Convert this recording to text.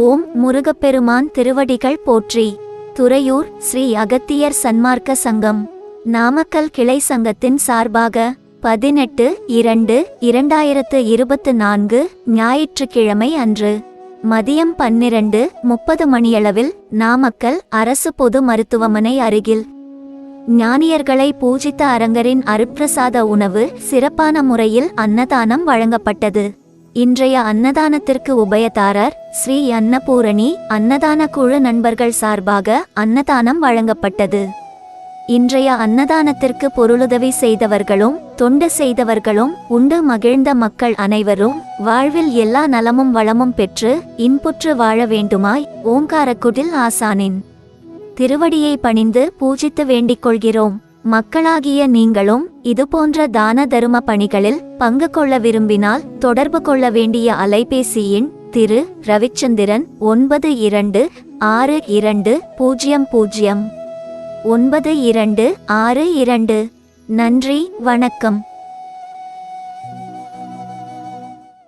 ஓம் முருகப்பெருமான் திருவடிகள் போற்றி. துறையூர் ஸ்ரீ அகத்தியர் சன்மார்க்க சங்கம். நாமக்கல் கிளை சங்கத்தின் சார்பாக பதினெட்டு இரண்டு இரண்டாயிரத்து இருபத்து நான்கு ஞாயிற்றுக்கிழமை அன்று மதியம் பன்னிரண்டு முப்பது மணியளவில் நாமக்கல் அரசு பொது மருத்துவமனை அருகில். ஞானியர்களை பூஜித்த அரங்கரின் அருப்பிரசாத உணவு சிறப்பான முறையில் அன்னதானம் வழங்கப்பட்டது. இன்றைய அன்னதானத்திற்கு உபயதாரர் ஸ்ரீ அன்னபூரணி அன்னதான குழு நண்பர்கள் சார்பாக அன்னதானம் வழங்கப்பட்டது. இன்றைய அன்னதானத்திற்கு பொருளுதவி செய்தவர்களும் தொண்டு செய்தவர்களும் உண்டு மகிழ்ந்த மக்கள் அனைவரும் வாழ்வில் எல்லா நலமும் வளமும் பெற்று இன்புற்று வாழ வேண்டுமாய் ஓங்காரக்குடில் ஆசானின் திருவடியை பணிந்து பூஜித்து வேண்டிக் கொள்கிறோம். மக்களாகிய நீங்களும் இதுபோன்ற தான தரும பணிகளில் பங்கு கொள்ள விரும்பினால் தொடர்பு கொள்ள வேண்டிய அலைபேசி எண் திரு ரவிச்சந்திரன் ஒன்பது இரண்டு ஆறு இரண்டு பூஜ்ஜியம் பூஜ்ஜியம் ஒன்பது இரண்டு ஆறு இரண்டு. நன்றி வணக்கம்.